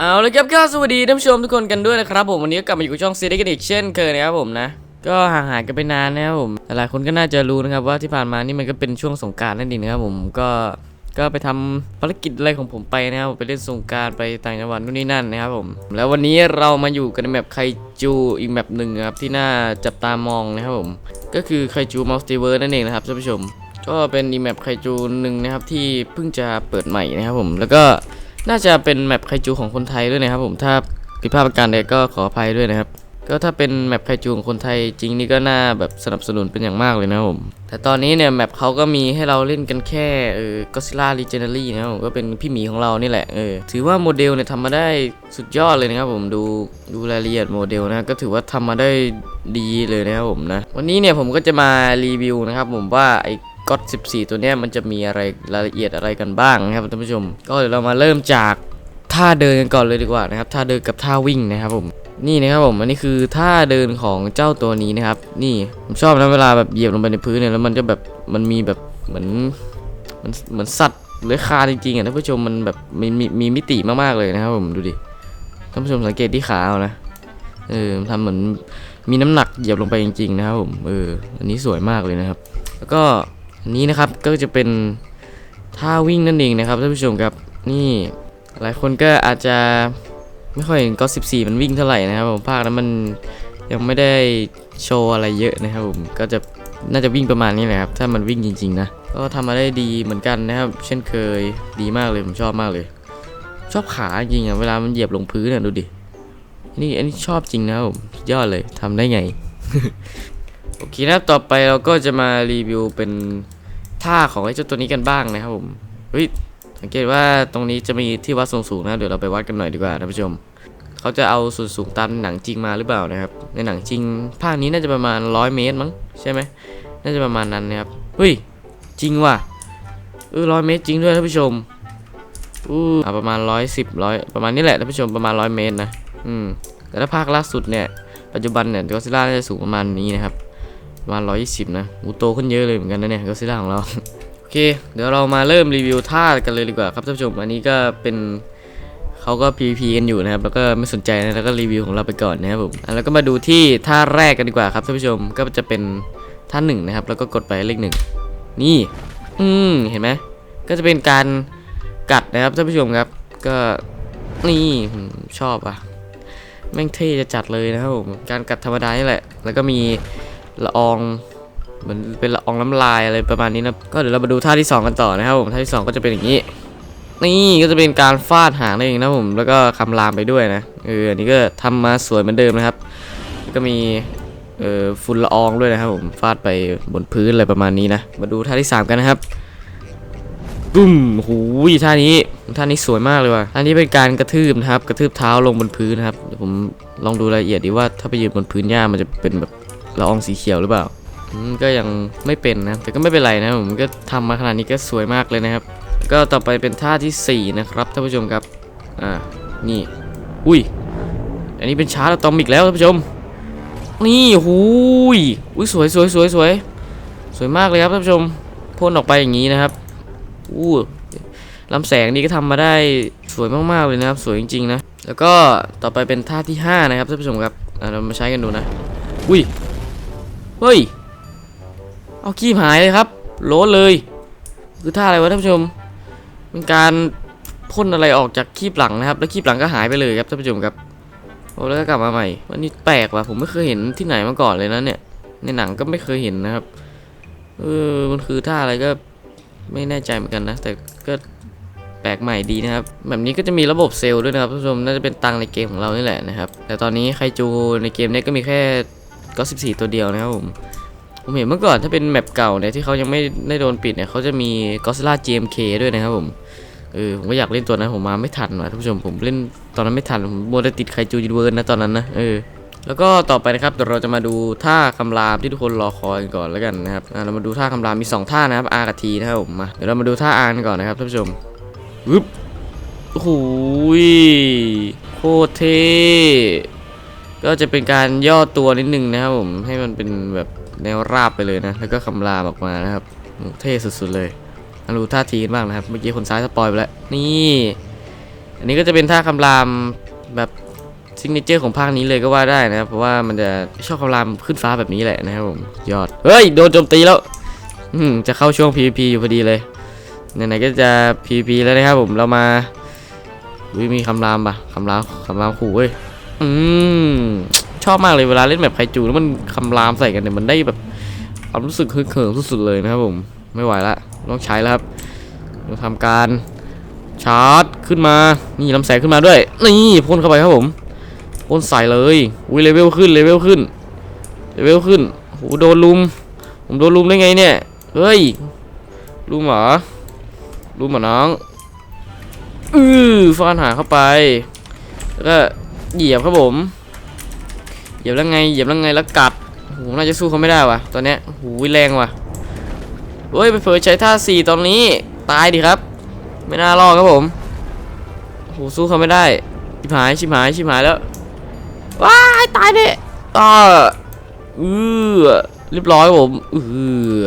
เอาลยครับก็สวัสดีท่านผู้ชมทุกคนกันด้วยนะครับผมวันนี้ก็กลับมาอยู่กับช่องซีรีส์กันอีกเช่นเคยนะครับผมนะก็ห่างหายกันไปนานนะครับผมหลายคนก็น่าจะรู้นะครับว่าที่ผ่านมานี่มันก็เป็นช่วงสงการนั่นเองนะครับผมก็ก็ไปทำภารกิจอะไรของผมไปนะครับผมไปเล่นสงการไปต่างจังหวัดนู่นนี่นั่นนะครับผมแล้ววันนี้เรามาอยู่กันในแมปไคจูอีกแมปหนึ่งครับที่น่าจับตามองนะครับผมก็คือไคจูมัลติเวิร์นั่นเองนะครับท่านผู้ชม ก็เป็นอีแมปไคจูหนึ่งนะครับที่เพิ่งจะเปิดใหม่นะครับผมแล้วก็ น่าจะเป็นแมปไคจูของคนไทยด้วยนะครับผมถ้าผิดพลาดประการใดก็ขออภัยด้วยนะครับ ก็ถ้าเป็นแมปไคจูของคนไทยจริงนี่ก็น่าแบบสนับสนุนเป็นอย่างมากเลยนะผมแต่ตอนนี้เนี่ยแมปเขาก็มีให้เราเล่นกันแค่เออ Godzilla Legendary นะครับผมก็เป็นพี่หมีของเรานี่แหละเออถือว่าโมเดลเนี่ยทำมาได้สุดยอดเลยนะครับผมดูดูรายละเอียดโมเดลนะก็ถือว่าทำมาได้ดีเลยนะครับผมนะวันนี้เนี่ยผมก็จะมารีวิวนะครับผมว่าไอ ก็อด14 ตัวเนี้ยมันจะมีอะไรรายละเอียดอะไรกันบ้างนะครับท่านผู้ชม ก็เดี๋ยวเรามาเริ่มจากท่าเดินกันก่อนเลยดีกว่านะครับท่าเดินกับท่าวิ่งนะครับผมนี่นะครับผมอันนี้คือท่าเดินของเจ้าตัวนี้นะครับ นี่ผมชอบนะเวลาแบบเหยียบลงไปในพื้นเนี่ยแล้วมันจะแบบมันมีแบบเหมือนมันเหมือนสัตว์เลื้อยคลานจริงๆอะท่านผู้ชมมันแบบมีมีมีมิติมากๆเลยนะครับผมดูดิท่านผู้ชมสังเกตที่ขาเอานะเออมันทำเหมือนมีน้ำหนักเหยียบลงไปจริง ๆ นะครับผมเอออันนี้สวยมากเลยนะครับ แล้วก็ นี้นะครับก็จะเป็นท่าวิ่งนั่นเองนะครับท่านผู้ชมครับนี่หลายคนก็อาจจะไม่ค่อยเห็นก็14 มันวิ่งเท่าไหร่นะครับผมภาคนั้นมันยังไม่ได้โชว์อะไรเยอะนะครับผมก็จะน่าจะวิ่งประมาณนี้แหละครับถ้ามันวิ่งจริงๆนะก็ทำมาได้ดีเหมือนกันนะครับ เช่นเคยดีมากเลยผมชอบมากเลย ชอบขาจริงอะเวลามันเหยียบลงพื้นเนี่ยดูดินี่อันนี้ชอบจริงนะครับผมยอดเลยทำได้ไงโอเคนะต่อไปเราก็จะมารีวิวเป็น ท่าของไอ้เจ้าตัวนี้กันบ้างนะครับผมเฮ้ยสังเกตว่าตรงนี้จะมีที่วัดส่วนสูงนะเดี๋ยวเราไปวัดกันหน่อยดีกว่าท่านผู้ชมเขาจะเอาส่วนสูงตามหนังจริงมาหรือเปล่านะครับ ในหนังจริงภาคนี้น่าจะประมาณ100เมตรมั้งใช่ไหมน่าจะประมาณนั้นนะครับเฮ้ยจริงว่ะเออร้อยเมตรจริงด้วยท่านผู้ชมอู้อ่าประมาณ110ร้อยประมาณนี้แหละท่านผู้ชมประมาณ100เมตรนะอืมแต่ถ้าภาคล่าสุดเนี่ยปัจจุบันเนี่ยก็ซิล่าน่าจะสูงประมาณนี้นะครับ ประมาณ120 นะอูโตขึ้นเยอะเลยเหมือนกันนะเนี่ยก็ซิล่าของเรา โอเค เดี๋ยวเรามาเริ่มรีวิวท่ากันเลยดีกว่าครับท่านผู้ชม อันนี้ก็เป็นเขาก็ PVP กันอยู่นะครับ แล้วก็ไม่สนใจนะ แล้วก็รีวิวของเราไปก่อนนะครับผมแล้วก็มาดูที่ท่าแรกกันดีกว่าครับท่านผู้ชม ก็จะเป็นท่าหนึ่งนะครับ แล้วก็กดไปเลขหนึ่ง นี่ อืม เห็นไหม ก็จะเป็นการกัดนะครับท่านผู้ชมครับ ก็นี่ผมชอบอะ แม่งเท่จะจัดเลยนะครับผม การกัดธรรมดานี่แหละ แล้วก็มี ละอองเหมือนเป็นละอองน้ำลายอะไรประมาณนี้นะก็เดี๋ยวเรามาดูท่าที่ 2 กันต่อนะครับผมท่าที่ 2 ก็จะเป็นอย่างนี้ นี่ก็จะเป็นการฟาดหางนั่นเองนะผมแล้วก็คำรามไปด้วยนะเอออันนี้ก็ทำมาสวยเหมือนเดิมนะครับ ก็มีเอ่อฝุ่นละอองด้วยนะครับผมฟาดไปบนพื้นอะไรประมาณนี้นะมาดูท่าที่ 3 กันนะครับปุ้มหูยท่านี้ท่านี้สวยมากเลยว่ะท่านี้เป็นการกระทืบนะครับ กระทืบเท้าลงบนพื้นนะครับเดี๋ยวผมลองดูรายละเอียดดีว่าถ้าไปยืนบนพื้นหญ้ามันจะเป็นแบบ ละอองสีเขียวหรือเปล่าก็ยังไม่เป็นนะ แต่ก็ไม่เป็นไรนะผมก็ทำมาขนาดนี้ก็สวยมากเลยนะครับ ก็ต่อไปเป็นท่าที่ 4 นะครับท่านผู้ชมครับ อ่า นี่ อุ้ย อันนี้เป็นชาร์จอะตอมิกแล้วท่านผู้ชม นี่หูยอุ้ยสวยสวยสวยสวย สวยมากเลยครับท่านผู้ชม พ่นออกไปอย่างนี้นะครับ อู้ลำแสงนี่ก็ทำมาได้สวยมากๆเลยนะครับ สวยจริงๆนะ แล้วก็ต่อไปเป็นท่าที่ 5 นะครับท่านผู้ชมครับอะเรามาใช้กันดูนะ อุ้ย เฮ้ย เอาคีบหายเลยครับโลดเลย คือท่าอะไรวะท่านผู้ชมเป็นการพ่นอะไรออกจากคีบหลังนะครับ แล้วคีบหลังก็หายไปเลยครับท่านผู้ชมครับโอ้แล้วก็กลับมาใหม่วันนี้แปลกว่ะผมไม่เคยเห็นที่ไหนมาก่อนเลยนะเนี่ยในหนังก็ไม่เคยเห็นนะครับเออมันคือท่าอะไรก็ไม่แน่ใจเหมือนกันนะ แต่ก็แปลกใหม่ดีนะครับ แบบนี้ก็จะมีระบบเซลล์ด้วยนะครับท่านผู้ชมน่าจะเป็นตังในเกมของเรานี่แหละนะครับ แต่ตอนนี้ไคจูในเกมนี้ก็มีแค่ ก็14 ตัวเดียวนะครับผมผมเห็นเมื่อก่อนถ้าเป็นแมปเก่าเนี่ยที่เขายังไม่ได้โดนปิดเนี่ยเขาจะมีก็ซิล่า GMK ด้วยนะครับผมเออผมก็อยากเล่นตัวนั้นผมมาไม่ทันว่ะท่านผู้ชมผมเล่นตอนนั้นไม่ทันผมมัวต่ติดไคจูยูนิเวิร์สนะตอนนั้นนะเออแล้วก็ต่อไปนะครับเดี๋ยวเราจะมาดูท่าคำรามที่ทุกคนรอคอยกันก่อนแล้วกันนะครับอ่าเรามาดูท่าคำรามมี 2 ท่านะครับ R กับ T นะครับผมมาเดี๋ยวเรามาดูท่า R กันก่อนนะครับท่านผู้ชมวึบโอ้โหโคตรเท่ ก็จะเป็นการย่อตัวนิดนึงนะครับผมให้มันเป็นแบบแนวราบไปเลยนะ แล้วก็คำรามออกมานะครับเท่สุดๆเลยมาดูท่าทีกันบ้างนะครับ เมื่อกี้คนซ้ายสปอยไปแล้ว นี่ อันนี้ก็จะเป็นท่าคำรามแบบซิกเนเจอร์ของภาคนี้เลยก็ว่าได้นะครับ เพราะว่ามันจะชอบคำรามขึ้นฟ้าแบบนี้แหละนะครับผมยอด เฮ้ย โดนโจมตีแล้วอืจะเข้าช่วง PVP อยู่พอดีเลยไหนๆก็จะ PVP แล้วนะครับผมเรามาอุ๊ยมีคำรามปะคำรามคำรามขู่เว้ย อืมชอบมากเลยเวลาเล่นแบบไคจูแล้วมันคำรามใส่กันเนี่ยมันได้แบบความรู้สึกฮึกเหิมสุดๆเลยนะครับผมไม่ไหวละต้องใช้แล้วครับเราทำการชาร์จขึ้นมา นี่ลำแสงขึ้นมาด้วย นี่พ่นเข้าไปครับผมพ่นใส่เลยอุ้ยเลเวลขึ้นเลเวลขึ้นเลเวลขึ้นโหโดนลุม ผมโดนลุมได้ไงเนี่ย เฮ้ยลุมเหรอลุมเหรอน้อง อือฟาดหาเข้าไป แล้วก็ เหยียบครับผม เหยียบแล้วไง เหยียบแล้วไงแล้วกัดโหน่าจะสู้เขาไม่ได้ว่ะ ตอนเนี้ยโหแรงว่ะเฮ้ยไปเผลอใช้ท่าสี่ตอนนี้ ตายดิครับ ไม่น่ารอดครับผมโหสู้เขาไม่ได้ ชิบหาย ชิบหาย ชิบหายแล้ว ว้าย ตายเนี่ยอ่าอือเรียบร้อยครับผมอือ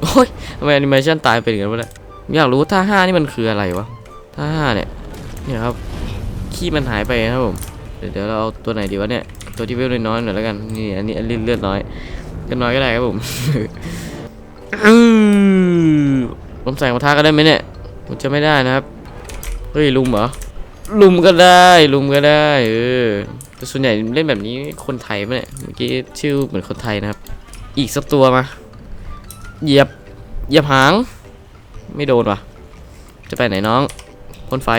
โอ้ยทำไมแอนิเมชันตายเป็นอย่างนั้นวะเนี่ยอยากรู้ท่าห้านี่มันคืออะไรวะ ท่าห้าเนี่ย เนี่ยครับ ขี้มันหายไปนะครับผม เดี๋ยวเราเอาตัวไหนดีวะเนี่ย ตัวที่เวลน้อยๆหน่อยแล้วกัน นี่อันนี้อันนี้เลือดน้อยก็น้อยก็ได้ครับผมผมใส่มาท้าก็ได้ไหมเนี่ยผมจะไม่ได้นะครับ เฮ้ยลุมเหรอ ลุมก็ได้ลุมก็ได้เออแต่ส่วนใหญ่เล่นแบบนี้คนไทยปะเนี่ย เมื่อกี้ชื่อเหมือนคนไทยนะครับ อีกสักตัวมา เหยียบ เหยียบหาง ไม่โดนว่ะ จะไปไหนน้องพ่นไฟ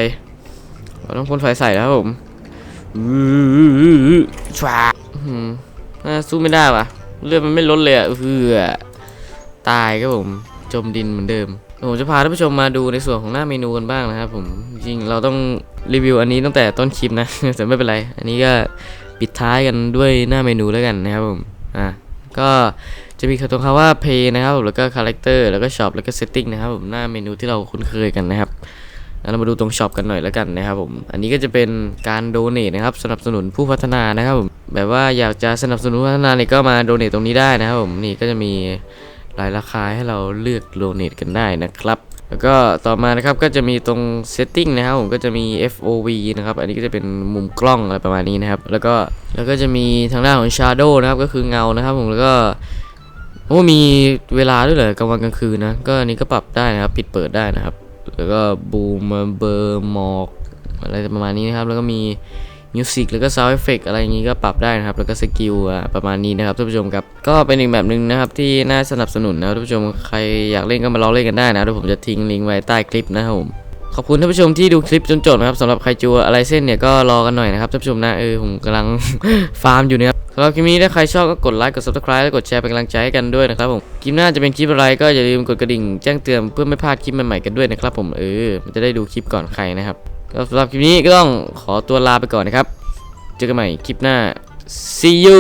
เราต้องพ่นไฟใส่แล้วครับผมชวาอืมน่าสู้ไม่ได้ว่ะ เลือดมันไม่ลดเลยอะเพื่อตายครับผม จมดินเหมือนเดิมผมจะพาท่านผู้ชมมาดูในส่วนของหน้าเมนูกันบ้างนะครับผม จริงเราต้องรีวิวอันนี้ตั้งแต่ต้นคลิปนะ แต่ไม่เป็นไร อันนี้ก็ปิดท้ายกันด้วยหน้าเมนูแล้วกันนะครับผม อะ ก็จะมีตรงคำว่า Pay นะครับผม แล้วก็ Character แล้วก็ Shop แล้วก็ Setting นะครับผม หน้าเมนูที่เราคุ้นเคยกันนะครับ เรามาดูตรง Shop กันหน่อยแล้วกันนะครับผมอันนี้ก็จะเป็นการโดเน a นะครับสนับสนุนผู้พัฒนานะครับผมแบบว่าอยากจะสนับสนุนพัฒนาเนี่ยก็มาโดเน a ตรงนี้ได้นะครับผมนี่ก็จะมีรายราคาให้เราเลือกโดเน a กันได้นะครับแล้วก็ต่อมานะครับก็จะมีตรง setting นะครับผมก็จะมี FOV นะครับอันนี้ก็จะเป็นมุมกล้องอะไรประมาณนี้นะครับ แล้วก็แล้วก็จะมีทางด้านของ shadow นะครับก็คือเงานะครับผมแล้วก็โอ้มีเวลาด้วยเหรอกลางวันกลางคืนนะก็อันนี้ก็ปรับได้นะครับ ปิดเปิดได้นะครับ แล้วก็บูมเบอร์มอกอะไรประมาณนี้นะครับ แล้วก็มีมิวสิกแล้วก็ซาวด์เอฟเฟกอะไรอย่างนี้ก็ปรับได้นะครับ แล้วก็สกิลอะประมาณนี้นะครับท่านผู้ชมครับ ก็เป็นอีกแบบหนึ่งนะครับที่น่าสนับสนุนนะท่านผู้ชม ใครอยากเล่นก็มาลองเล่นกันได้นะเดี๋ยวผมจะทิ้งลิงก์ไว้ใต้คลิปนะครับผม ขอบคุณท่านผู้ชมที่ดูคลิปจนจบนะครับสำหรับใครจัวอะไรเส้นเนี่ยก็รอกันหน่อยนะครับท่านผู้ชมนะเออผมกำลัง ฟาร์มอยู่นะครับสำหรับคลิปนี้ถ้าใครชอบก็กดไลค์กด subscribe และกดแชร์เป็นกำลังใจให้กันด้วยนะครับผมคลิปหน้าจะเป็นคลิปอะไรก็อย่าลืมกดกระดิ่งแจ้งเตือนเพื่อไม่พลาดคลิปใหม่ๆกันด้วยนะครับผมเออมันจะได้ดูคลิปก่อนใครนะครับก็สำหรับคลิปนี้ก็ต้องขอตัวลาไปก่อนนะครับ เจอกันใหม่คลิปหน้า see you